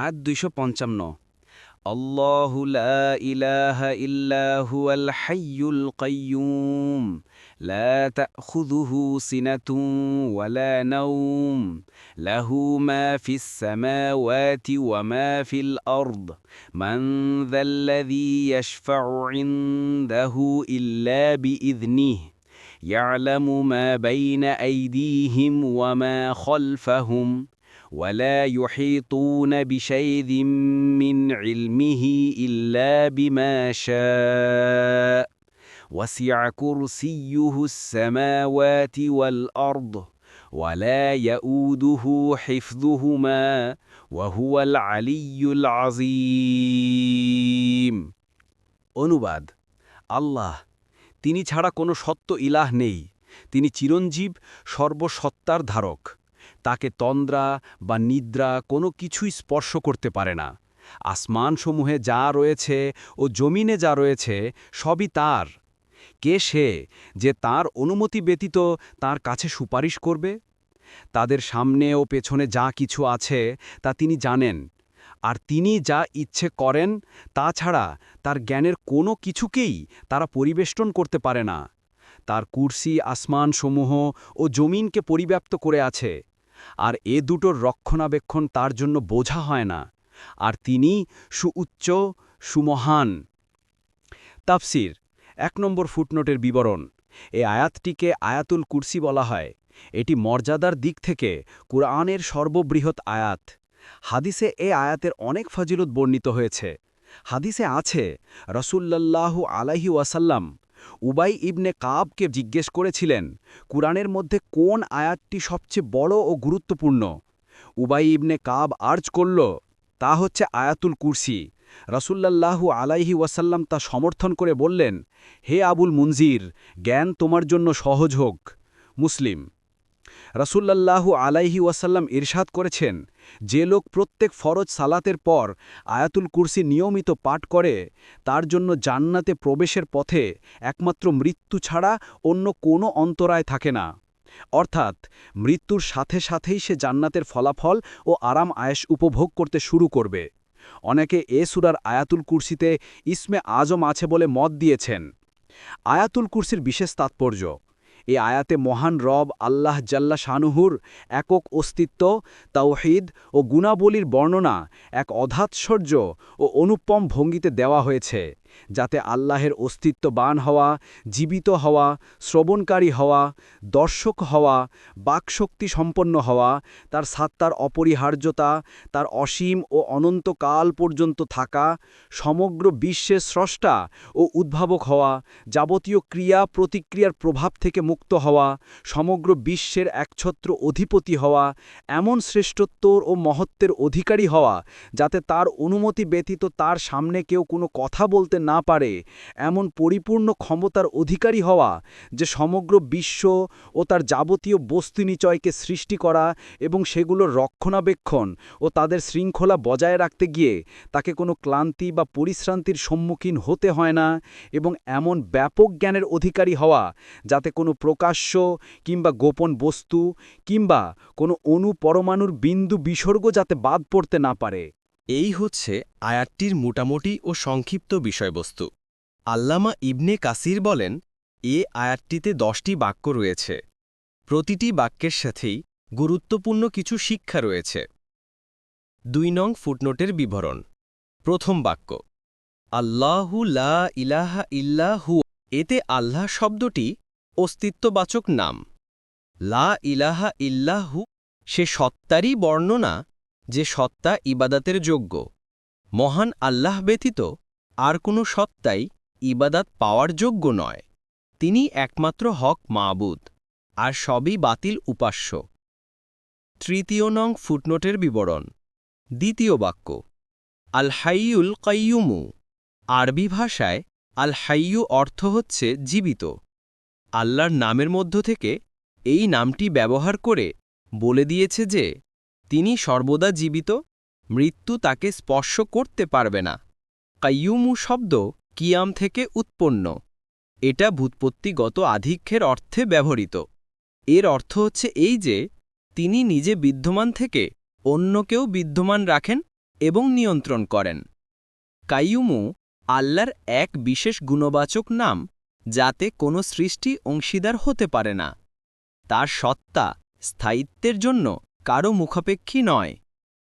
عد দুইশো পঞ্চান্ন। الله لا إله إلا هو الحي القيوم لا تأخذه سنة ولا نوم له ما في السماوات وما في الأرض من ذا الذي يشفع عنده إلا بإذنه يعلم ما بين أيديهم وما خلفهم ولا يحيطون بشيء من علمه إلا بما شاء وسع كرسيه السماوات والأرض ولا يؤوده حفظهما وهو العلي العظيم অনুবাদ আল্লাহ তিনি ছাড়া কোনো সত্য ইলাহ নেই তিনি চিরঞ্জীব সর্বসত্তার ধারক তাকে তন্দ্রা বা নিদ্রা কোনো কিছুই স্পর্শ করতে পারে না। আসমানসমূহে যা রয়েছে ও জমিনে যা রয়েছে সবই তার। কে সে যে তার অনুমতি ব্যতীত তার কাছে সুপারিশ করবে? তাদের সামনে ও পেছনে যা কিছু আছে তা তিনি জানেন, আর তিনি যা ইচ্ছে করেন তা ছাড়া তার জ্ঞানের কোনো কিছুকেই তারা পরিবেষ্টন করতে পারে না। তার কুর্সি আসমানসমূহ ও জমিনকে পরিব্যাপ্ত করে আছে। আর এ দুটোর রক্ষণাবেক্ষণ তার জন্য বোঝা হয় না। আর তিনি সুউচ্চ, সুমহান। তাফসির, এক নম্বর ফুটনোটের বিবরণ। এ আয়াতটিকে আয়াতুল কুরসি বলা হয়। এটি মর্যাদার দিক থেকে কুরআনের সর্ববৃহৎ আয়াত। হাদিসে এ আয়াতের অনেক ফজিলত বর্ণিত হয়েছে। হাদিসে আছে, রসুল্লাল্লাহু আলাহি ওয়াসাল্লাম উবাই ইবনে কাবকে জিজ্ঞেস করেছিলেন, কুরআনের মধ্যে কোন আয়াতটি সবচেয়ে বড় ও গুরুত্বপূর্ণ? উবাই ইবনে কাব আর্জ করল, তা হচ্ছে আয়াতুল কুরসি। রসুল্লাল্লাহু আলাইহি ওয়াসাল্লাম তা সমর্থন করে বললেন, হে আবুল মুনজির, জ্ঞান তোমার জন্য সহজ হোক। মুসলিম রসুল্লাল্লাহু আলাইহি ওয়াসাল্লাম ইরশাদ করেছেন, যে লোক প্রত্যেক ফরজ সালাতের পর আয়াতুল কুরসি নিয়মিত পাঠ করে, তার জন্য জান্নাতে প্রবেশের পথে একমাত্র মৃত্যু ছাড়া অন্য কোনো অন্তরায় থাকে না। অর্থাৎ, মৃত্যুর সাথে সাথেই সে জান্নাতের ফলাফল ও আরাম আয়েস উপভোগ করতে শুরু করবে। অনেকে এ সুরার আয়াতুল কুরসিতে ইসমে আজম আছে বলে মত দিয়েছেন। আয়াতুল কুরসির বিশেষ তাৎপর্য এ আয়াতে মহান রব আল্লাহ জাল্লা শানুহুর একক অস্তিত্ব, তাওহিদ ও গুণাবলীর বর্ণনা এক অধাৎসর্য ও অনুপম ভঙ্গিতে দেওয়া হয়েছে। যাতে আল্লাহের অস্তিত্ববান হওয়া, জীবিত হওয়া, শ্রবণকারী হওয়া, দর্শক হওয়া, বাকশক্তি সম্পন্ন হওয়া, তার সাত্তার অপরিহার্যতা, তার অসীম ও অনন্তকাল পর্যন্ত থাকা, সমগ্র বিশ্বের স্রষ্টা ও উদ্ভাবক হওয়া, যাবতীয় ক্রিয়া প্রতিক্রিয়ার প্রভাব থেকে মুক্ত হওয়া, সমগ্র বিশ্বের একছত্র অধিপতি হওয়া, এমন শ্রেষ্ঠত্বর ও মহত্বের অধিকারী হওয়া, যাতে তার অনুমতি ব্যতীত তার সামনে কেউ কোনো কথা বলতে না পারে, এমন পরিপূর্ণ ক্ষমতার অধিকারী হওয়া, যে সমগ্র বিশ্ব ও তার যাবতীয় বস্তুনিচয়কে সৃষ্টি করা এবং সেগুলোর রক্ষণাবেক্ষণ ও তাদের শৃঙ্খলা বজায় রাখতে গিয়ে তাকে কোনো ক্লান্তি বা পরিশ্রান্তির সম্মুখীন হতে হয় না এবং এমন ব্যাপক জ্ঞানের অধিকারী হওয়া, যাতে কোনো প্রকাশ্য কিংবা গোপন বস্তু কিংবা কোনো অণু পরমাণুর বিন্দু বিসর্গ যাতে বাদ পড়তে না পারে। এই হচ্ছে আয়াতটির মোটামুটি ও সংক্ষিপ্ত বিষয়বস্তু। আল্লামা ইবনে কাসির বলেন, এ আয়াতটিতে দশটি বাক্য রয়েছে। প্রতিটি বাক্যের সাথেই গুরুত্বপূর্ণ কিছু শিক্ষা রয়েছে। দুই নং ফুটনোটের বিবরণ। প্রথম বাক্য, আল্লাহু লা ইলাহা ইল্লাহু এতে আল্লাহ শব্দটি অস্তিত্ববাচক নাম। লা ইলাহা ইল্লাহু সে সত্তারই বর্ণনা যে সত্তা ইবাদাতের যোগ্য। মহান আল্লাহ ব্যতীত আর কোনো সত্তাই ইবাদাত পাওয়ার যোগ্য নয়। তিনি একমাত্র হক মাবুদ, আর সবই বাতিল উপাস্য। তৃতীয় নং ফুটনোটের বিবরণ। দ্বিতীয় বাক্য। আল হাইয়ুল কাইয়ুমু। আরবি ভাষায় আল হাইয়ু অর্থ হচ্ছে জীবিত। আল্লাহর নামের মধ্য থেকে এই নামটি ব্যবহার করে বলে দিয়েছে যে তিনি সর্বদা জীবিত, মৃত্যু তাকে স্পর্শ করতে পারবে না। কাইয়ুমু শব্দ কিয়াম থেকে উৎপন্ন। এটা ভূতপত্তিগত আধিক্যের অর্থে ব্যবহৃত। এর অর্থ হচ্ছে এই যে, তিনি নিজে বিদ্যমান থেকে অন্যকেও বিদ্যমান রাখেন এবং নিয়ন্ত্রণ করেন। কাইয়ুমু আল্লাহর এক বিশেষ গুণবাচক নাম, যাতে কোনো সৃষ্টি অংশীদার হতে পারে না। তার সত্তা, স্থায়িত্বের জন্য কারও মুখাপেক্ষী নয়।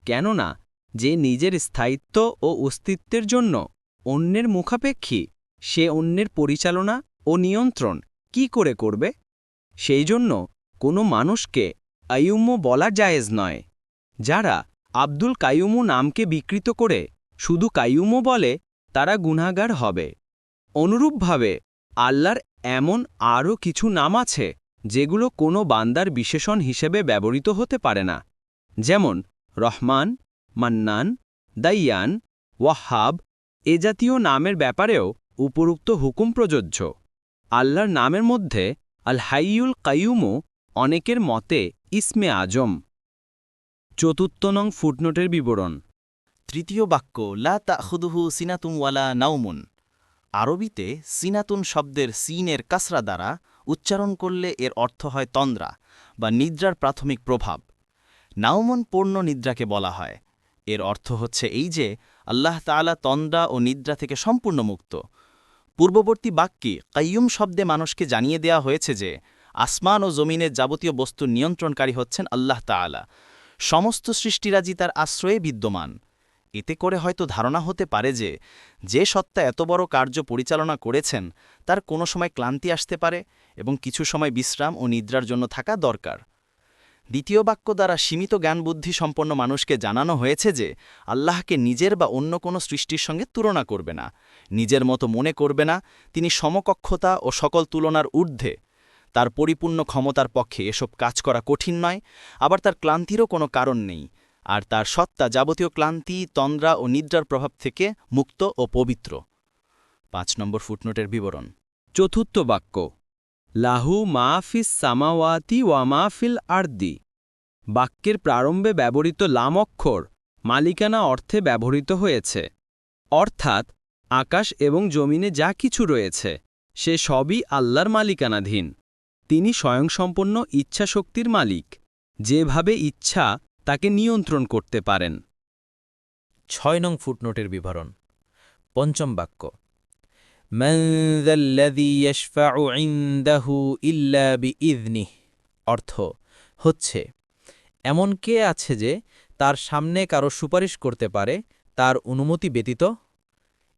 কেননা, যে নিজের স্থায়িত্ব ও অস্তিত্বের জন্য অন্যের মুখাপেক্ষী, সে অন্যের পরিচালনা ও নিয়ন্ত্রণ কি করে করবে? সেই জন্য কোনো মানুষকে আইয়ুম্য বলা জায়েজ নয়। যারা আব্দুল কাইয়ুমু নামকে বিকৃত করে শুধু কাইয়ুমো বলে, তারা গুনাগার হবে। অনুরূপভাবে আল্লাহর এমন আরও কিছু নাম আছে যেগুলো কোনো বান্দার বিশেষণ হিসেবে ব্যবহৃত হতে পারে না। যেমন, রহমান, মান্নান, দাইয়ান, ওয়াহাব এ জাতীয় নামের ব্যাপারেও উপরুক্ত হুকুম প্রযোজ্য। আল্লাহর নামের মধ্যে আল হাইয়ুল কাইয়ুমও অনেকের মতে ইসমে আজম। চতুর্থ নং ফুটনোটের বিবরণ। তৃতীয় বাক্য, লা তাহুদুহু সিনাতুম ওয়ালা নাউমুন আরবিতে সিনাতুন শব্দের সিনের কাসরা দ্বারা উচ্চারণ করলে এর অর্থ হয় তন্দ্রা বা নিদ্রার প্রাথমিক প্রভাব। নাওমন পূর্ণ নিদ্রাকে বলা হয়। এর অর্থ হচ্ছে এই যে, আল্লাহ তাআলা তন্দ্রা ও নিদ্রা থেকে সম্পূর্ণ মুক্ত। পূর্ববর্তী বাক্যে কাইয়ুম শব্দে মানুষকে জানিয়ে দেয়া হয়েছে যে, আসমান ও জমিনের যাবতীয় বস্তুর নিয়ন্ত্রণকারী হচ্ছেন আল্লাহ তাআলা। সমস্ত সৃষ্টিরাজি তার আশ্রয়ে বিদ্যমান। এতে করে হয়তো ধারণা হতে পারে যে যে সত্তা এত বড় কার্য পরিচালনা করেছেন, তার কোনো সময় ক্লান্তি আসতে পারে এবং কিছু সময় বিশ্রাম ও নিদ্রার জন্য থাকা দরকার। দ্বিতীয় বাক্য দ্বারা সীমিত জ্ঞান বুদ্ধি সম্পন্ন মানুষকে জানানো হয়েছে যে, আল্লাহকে নিজের বা অন্য কোনো সৃষ্টির সঙ্গে তুলনা করবে না। নিজের মতো মনে করবে না, তিনি সমকক্ষতা ও সকল তুলনার ঊর্ধ্বে। তার পরিপূর্ণ ক্ষমতার পক্ষে এসব কাজ করা কঠিন নয়, আবার তার ক্লান্তিরও কোনো কারণ নেই। আর তার সত্তা যাবতীয় ক্লান্তি, তন্দ্রা ও নিদ্রার প্রভাব থেকে মুক্ত ও পবিত্র। পাঁচ নম্বর ফুটনোটের বিবরণ। চতুর্থ বাক্য। লাহু মাহফিস সামাওয়াতি ওয়া মাহফিল আর্দি। বাক্যের প্রারম্ভে ব্যবহৃত লাম অক্ষর মালিকানা অর্থে ব্যবহৃত হয়েছে। অর্থাৎ আকাশ এবং জমিনে যা কিছু রয়েছে, সে সবই আল্লাহর মালিকানাধীন। তিনি স্বয়ংসম্পন্ন ইচ্ছাশক্তির মালিক। যেভাবে ইচ্ছা তাকে নিয়ন্ত্রণ করতে পারেন। ছয় নং ফুটনোটের বিবরণ, পঞ্চম বাক্য। অর্থ হচ্ছে, এমন কে আছে যে তার সামনে কারও সুপারিশ করতে পারে, তার অনুমতি ব্যতীত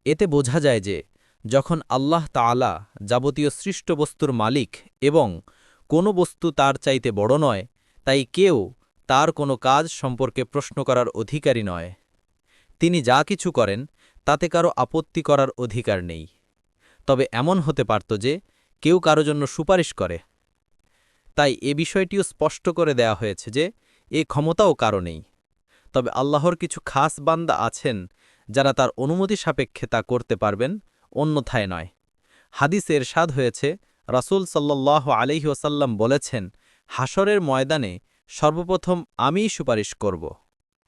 এতে বোঝা যায় যে, যখন আল্লাহ তালা যাবতীয় সৃষ্ট বস্তুর মালিক এবং কোনো বস্তু তার চাইতে বড় নয়, তাই কেউ তার কোনো কাজ সম্পর্কে প্রশ্ন করার অধিকারী নয়। তিনি যা কিছু করেন, তাতে কারও আপত্তি করার অধিকার নেই। তবে এমন হতে পারত যে, কেউ কারও জন্য সুপারিশ করে। তাই এ বিষয়টিও স্পষ্ট করে দেয়া হয়েছে যে, এ ক্ষমতাও কারও নেই। তবে আল্লাহর কিছু খাস বান্দা আছেন, যারা তার অনুমতি সাপেক্ষে তা করতে পারবেন, অন্যথায় নয়। হাদিসের স্বাদ হয়েছে, রাসূল সাল্লাহ আলহি ওসাল্লাম বলেছেন হাসরের ময়দানে সর্বপ্রথম আমিই সুপারিশ করব।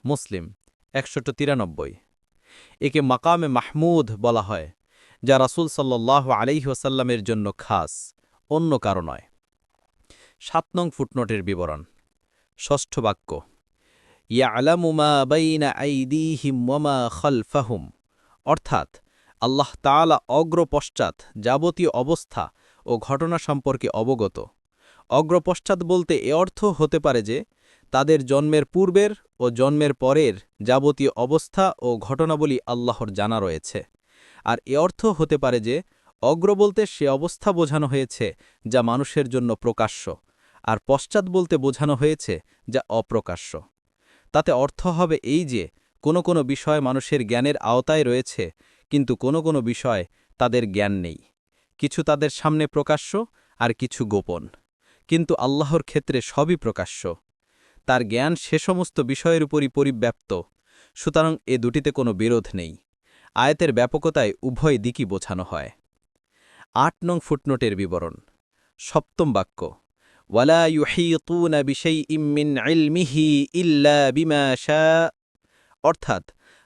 মুসলিম একশোটো তিরানব্বই। একে মাকামে মাহমুদ বলা হয়, যা রাসূল সাল্লাহ আলহি ওসাল্লামের জন্য খাস, অন্য কারও নয়। সাত নং ফুটনোটের বিবরণ, ষষ্ঠ বাক্য, ইয়ালামু মা বাইনা আইদিহিম ওয়ামা খালফাহুম অর্থাৎ, আল্লাহ তাআলা অগ্রপশ্চাৎ যাবতীয় অবস্থা ও ঘটনা সম্পর্কে অবগত। অগ্রপশ্চাৎ বলতে এ অর্থ হতে পারে যে, তাদের জন্মের পূর্বের ও জন্মের পরের যাবতীয় অবস্থা ও ঘটনাবলী আল্লাহর জানা রয়েছে। আর এ অর্থ হতে পারে যে, অগ্র বলতে সে অবস্থা বোঝানো হয়েছে যা মানুষের জন্য প্রকাশ্য, আর পশ্চাৎ বলতে বোঝানো হয়েছে যা অপ্রকাশ্য। তাতে অর্থ হবে এই যে, কোনো কোনো বিষয় মানুষের জ্ঞানের আওতায় রয়েছে, কিন্তু কোনো কোনো বিষয় তাদের জ্ঞান নেই। কিছু তাদের সামনে প্রকাশ্য আর কিছু গোপন। কিন্তু আল্লাহর ক্ষেত্রে সবই প্রকাশ্য। তার জ্ঞান সে সমস্ত বিষয়ের উপরই পরিব্যাপ্ত, সুতরাং এ দুটিতে কোনো বিরোধ নেই। আয়তের ব্যাপকতায় উভয় দিকই বোঝানো হয়। আট নং ফুটনোটের বিবরণ, সপ্তম বাক্য, ওয়ালা ইউহিতুনা বিশাইইম মিন ইলমিহি ইল্লা বিমা অর্থাৎ,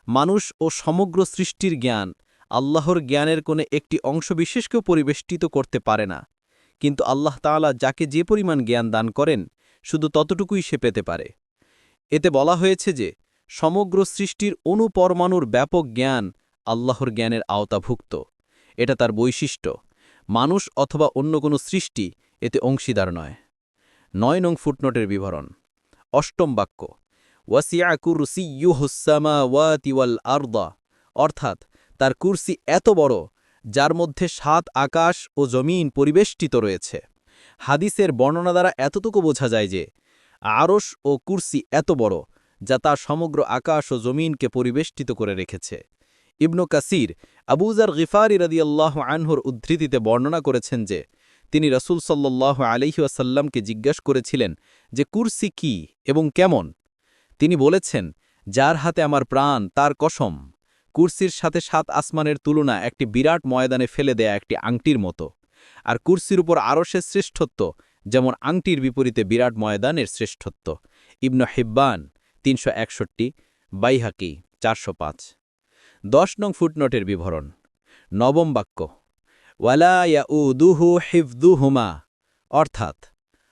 মানুষ ও সমগ্র সৃষ্টির জ্ঞান আল্লাহর জ্ঞানের কোনো একটি অংশবিশেষকেও পরিবেষ্টিত করতে পারে না। কিন্তু আল্লাহ তাআলা যাকে যে পরিমাণ জ্ঞান দান করেন, শুধু ততটুকুই সে পেতে পারে। এতে বলা হয়েছে যে, সমগ্র সৃষ্টির অনুপরমাণুর ব্যাপক জ্ঞান আল্লাহর জ্ঞানের আওতাভুক্ত। এটা তার বৈশিষ্ট্য। মানুষ অথবা অন্য কোনো সৃষ্টি এতে অংশীদার নয়। নয় নং ফুটনোটের বিবরণ। অষ্টম বাক্য। ওয়াসিয়া কুরসি ইউহুসামা ওয়াতিওয়াল আর্দা। অর্থাৎ, তার কুরসি এত বড় যার মধ্যে সাত আকাশ ও জমিন পরিবেষ্টিত রয়েছে। হাদিসের বর্ণনা দ্বারা এতটুকু বোঝা যায় যে, আরশ ও কুর্সি এত বড় যা তার সমগ্র আকাশ ও জমিনকে পরিবেষ্টিত করে রেখেছে। ইবনু কাসির আবুজার গিফারি রদিয়াল্লাহ আনহুর উদ্ধৃতিতে বর্ণনা করেছেন যে, তিনি রসুল সাল্লাহ আলিহাসাল্লামকে জিজ্ঞাসা করেছিলেন যে, কুর্সি কি এবং কেমন? তিনি বলেছেন, যার হাতে আমার প্রাণ, তার কসম। কুরসির সাথে সাত আসমানের তুলনা একটি বিরাট ময়দানে ফেলে দেয়া একটি আংটির মতো। আর কুরসির উপর আরশের শ্রেষ্ঠত্ব, যেমন আংটির বিপরীতে বিরাট ময়দানের শ্রেষ্ঠত্ব। ইবন হিব্বান, তিনশো একষট্টি, বাইহাকি, চারশো পাঁচ। দশ নং ফুটনোটের বিবরণ। নবম বাক্য। ওয়ালা দুহু হিফদুহুমা। অর্থাৎ,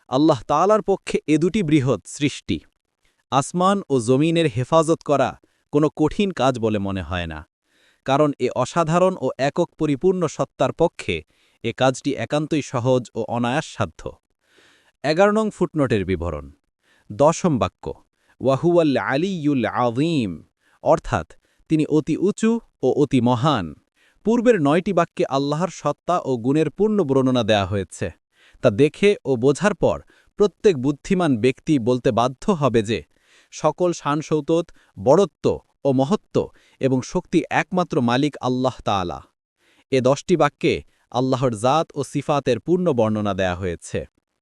আল্লাহ তালার পক্ষে এ দুটি বৃহৎ সৃষ্টি। আসমান ও জমিনের হেফাজত করা কোনো কঠিন কাজ বলে মনে হয় না, কারণ এ অসাধারণ ও একক পরিপূর্ণ সত্তার পক্ষে এ কাজটি একান্তই সহজ ও অনায়াসসাধ্য। এগারো নং ফুটনোটের বিবরণ, দশম বাক্য, ওয়াহুয়াল আলিউল আযীম, অর্থাৎ তিনি অতি উঁচু ও অতি মহান। পূর্বের নয়টি বাক্যে আল্লাহর সত্তা ও গুণের পূর্ণ বর্ণনা দেয়া হয়েছে। তা দেখে ও বোঝার পর প্রত্যেক বুদ্ধিমান ব্যক্তি বলতে বাধ্য হবে যে সকল শানসৌতত বড়ত্ব ও মহত্ব এবং শক্তি একমাত্র মালিক আল্লাহ তালা এ দশটি বাক্যে আল্লাহর জাত ও সিফাতের পূর্ণ বর্ণনা দেয়া হয়েছে।